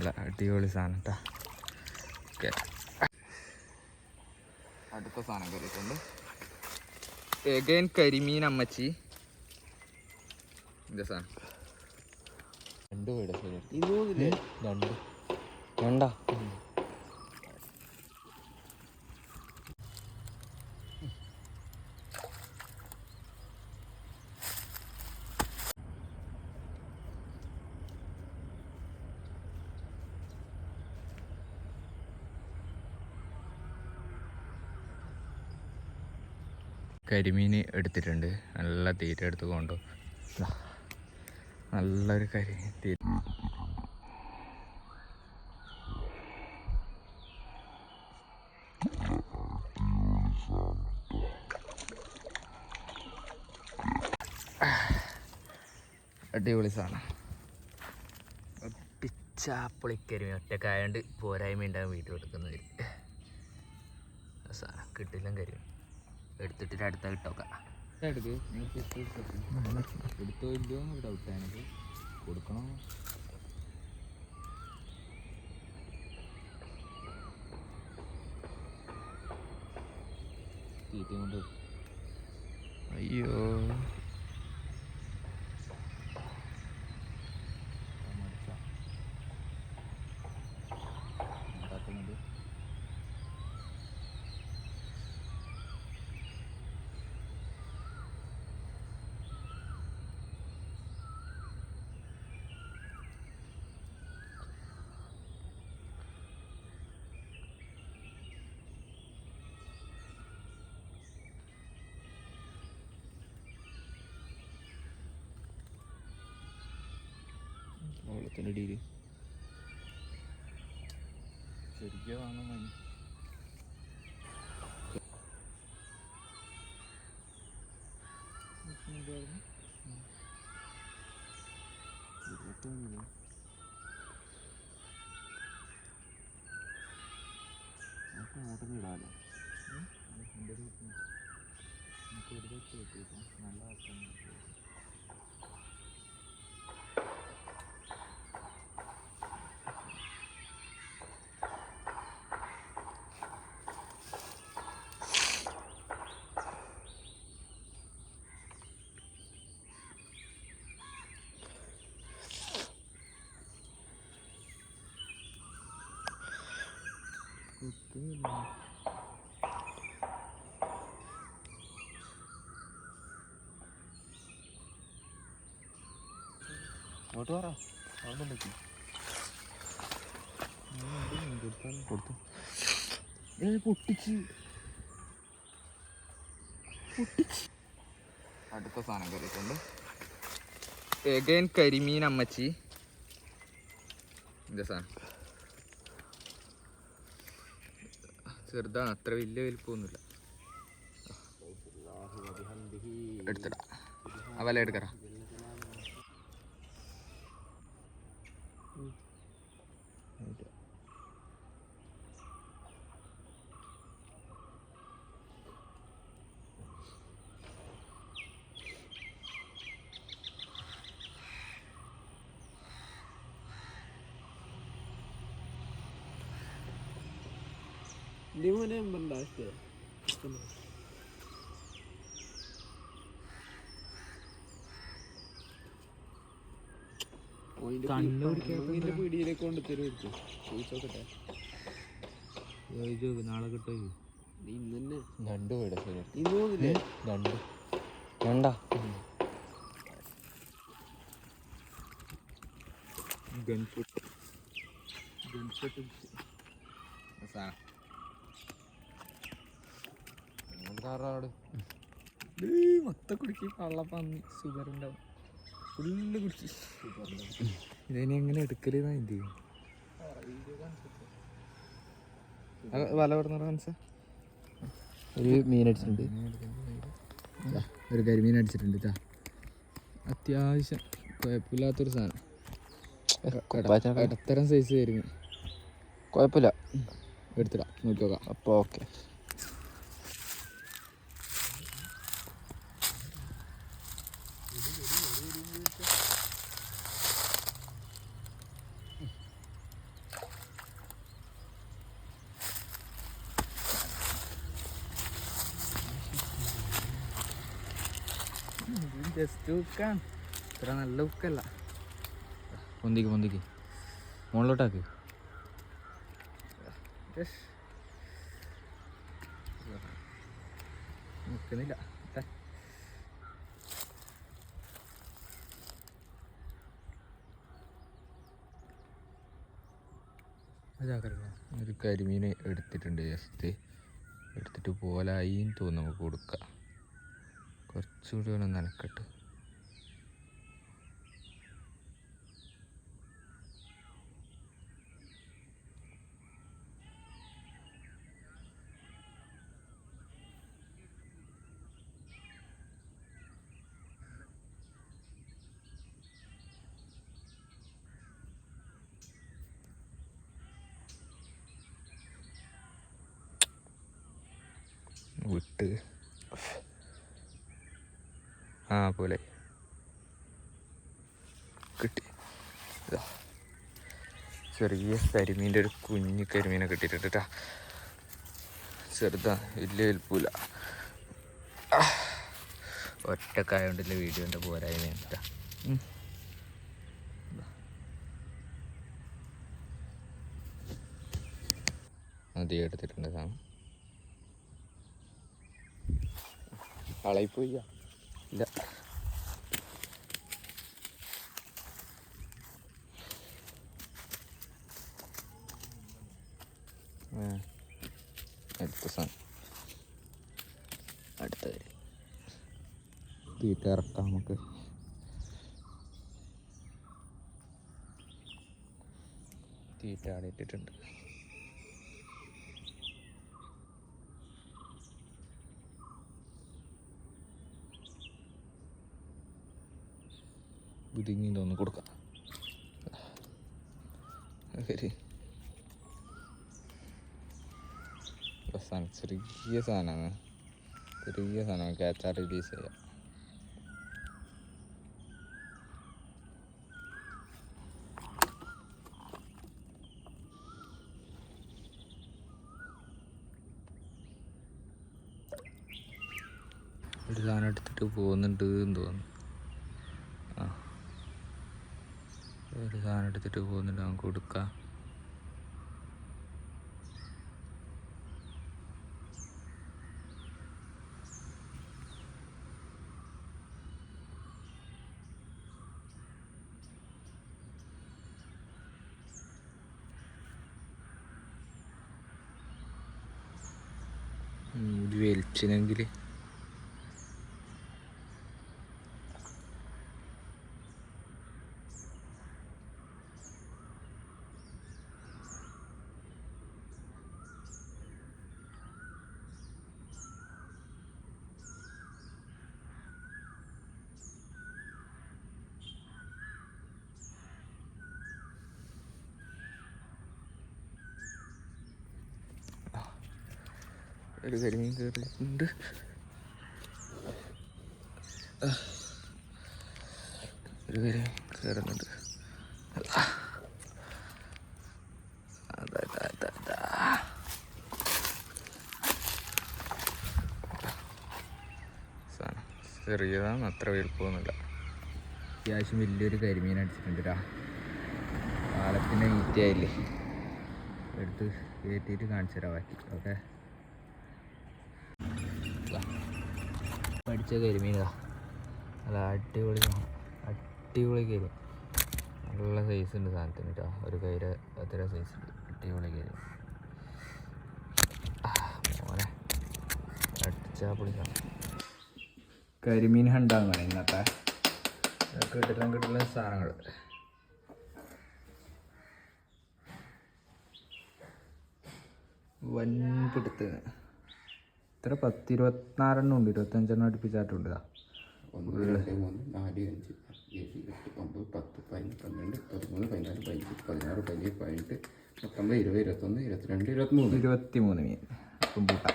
നല്ല അടിപൊളി സാധനം കേട്ടോ ഓക്കെ. അടുത്ത സാധനം കയറിയിട്ടുണ്ട് എഗൈൻ കരിമീൻ അമ്മച്ചി. ഇന്റെ സാധനം. രണ്ട് വീട് രണ്ടാ? രണ്ട്. കരിമീൻ എടുത്തിട്ടുണ്ട്. നല്ല തീറ്റ എടുത്ത് കൊണ്ടു. നല്ലൊരു കരി തീറ്റ അടിപൊളി സാധനം. പിച്ചാപ്പൊളിക്കരിമീൻ ഒറ്റക്കായോണ്ട് പോരായ്മ ഉണ്ടാകും വീട്ടിൽ എടുക്കുന്നവർ സാധനം കിട്ടില്ല കരിമീൻ. എടുത്തിട്ട് അടുത്ത കിട്ടോക്കാം എടുക്ക് എടുത്തോ ഇല്ലയോ എന്നൊരു ഡൗട്ട് എനിക്ക് കൊടുക്കണോ? തീറ്റ കൊണ്ട് അയ്യോ മടിച്ച ഉണ്ടാക്കുന്നത് വെള്ളത്തിന്റെ അടിയിൽ ശരിക്കും വാങ്ങാൻ മതി. ഇടാലോ അങ്ങോട്ട് പറ കൊടുത്തു. ഏ പൊട്ടിച്ച്. അടുത്ത സാധനം കയറിയിട്ടുണ്ട്. എഗൈൻ കരിമീൻ അമ്മച്ചി. എന്താ സാധനം. ചെറുതാണ്. അത്ര വലിയ വലിപ്പമൊന്നുമില്ല. എടുത്തടാ. ആ വല എടുക്കറ ലിമോനെ കണ്ണ് പിടിക്കാത്ത ഇതിന്റെ പിടിയിലേക്ക് കൊണ്ട് തരുമായിരിക്കും ചോദിച്ചോക്കട്ടെ നാളെ കിട്ടോ ഇന്ന് തന്നെ രണ്ട് വീട് ഇന്ന് രണ്ട്. വേണ്ട ഗൺഫുട്ട്. ഗൺഷോട്ട് സാധനം കാറാട് മൊത്തം കുടിക്ക്. കള്ളപ്പന്നി ഷുഗർ ഉണ്ടാവും. ഫുള്ള് കുടിക്ക്. ഇതിനെ എങ്ങനെ എടുക്കലെന്നാ എന്ത് ചെയ്യും വല പറഞ്ഞ ഒരു മീൻ അടിച്ചിട്ടുണ്ട്. ഒരു കരിമീൻ അടിച്ചിട്ടുണ്ട് അത്യാവശ്യം കുഴപ്പമില്ലാത്തൊരു സാധനം. ഇടത്തരം സൈസ് കരിമീൻ കുഴപ്പമില്ല. എടുത്തിടാം. നോക്കി നോക്കാം. അപ്പോൾ ഓക്കെ. ജസ്റ്റ് ഉക്കാണ് ഇത്ര നല്ല ഉക്കല്ല. പൊന്തിക്ക് പൊന്തിക്ക്. മുകളിലോട്ടാക്ക്. നിൽക്കുന്നില്ല ഒരു കരിമീൻ എടുത്തിട്ടുണ്ട് ജസ്റ്റ് എടുത്തിട്ട് പോലായി തോന്നുന്നു നമുക്ക് കൊടുക്കാം. കുറച്ചുകൂടി ഒന്ന് നനക്കട്ടെ. വിട്ട്. ആ പോലെ. കിട്ടി. ചെറിയ കരിമീന്റെ ഒരു കുഞ്ഞു കരിമീനെ കിട്ടിയിട്ടുണ്ട് ട്ടാ. ചെറുതാ വലിയ വലുപ്പമില്ല ഒറ്റക്കായോണ്ടല്ലേ വീഡിയോന്റെ പോരായ്മ കേട്ടാ അധികം എടുത്തിട്ടുണ്ട് സാധനം. ഇല്ല. അടുത്ത സാധനം. അടുത്തത്. തീറ്റ ഇറക്കാം നമുക്ക്. തീറ്റ അവിടെ ഇട്ടിട്ടുണ്ട് ഒന്ന് കൊടുക്കാം. ശരി. സാധനം ചെറിയ സാധനമാണ്. ചെറിയ സാധനം ക്യാച്ചാർ റിലീസ് ചെയ്യാം. ഒരു സാധനം എടുത്തിട്ട് പോകുന്നുണ്ട് എന്ന് തോന്നുന്നു ആ ഒരു സാധനം എടുത്തിട്ട് പോകുന്നുണ്ട്. നമുക്ക് കൊടുക്കാം. ഇത് ഒരു കരിമീൻ കയറിയിട്ടുണ്ട്. ഒരു കരിമീൻ കയറുന്നുണ്ട് ചെറിയതാണ് അത്ര വലുപ്പമൊന്നുമില്ല. അത്യാവശ്യം വലിയൊരു കരിമീൻ അടിച്ചിട്ടുണ്ട് ട്ടാ. പാലത്തിന്റെ ഈറ്റയായില്ലേ? എടുത്ത് കയറ്റിയിട്ട് കാണിച്ചു തരാം ബാക്കി. ഓക്കെ? പഠിച്ച കരിമീനാ. നല്ല അടിപൊളി. അടിപൊളി കരി നല്ല സൈസ് ഉണ്ട് സാധനത്തിന് കേട്ടോ ഒരു കൈര അത്ര സൈസ് ഉണ്ട്? അടിപൊളി കരി മോനെ. അടിച്ചാ പൊളി കരിമീൻ ഹണ്ടാണ് ഇന്നത്തെ. കിട്ടില്ല കിട്ടില്ല സാധനങ്ങൾ വൻപിടുത്ത്. ഇത്ര പത്ത് ഇരുപത്തിനാലെണ്ണം ഉണ്ട്. ഇരുപത്തഞ്ചെണ്ണം അടുപ്പിച്ചായിട്ടുണ്ട്. ഒന്ന് രണ്ട് മൂന്ന് നാല് അഞ്ച് ഏഴ് എട്ട് ഒമ്പത് പത്ത് പതിനൊന്ന് പന്ത്രണ്ട് പതിമൂന്ന് പതിനാല് പതിനഞ്ച് പതിനാറ് പതിനേഴ് പതിനെട്ട് പത്തൊമ്പത് ഇരുപത് ഇരുപത്തൊന്ന് ഇരുപത്തിരണ്ട് ഇരുപത്തിമൂന്ന്. ഇരുപത്തിമൂന്ന് മീൻ. അപ്പം പൂട്ട.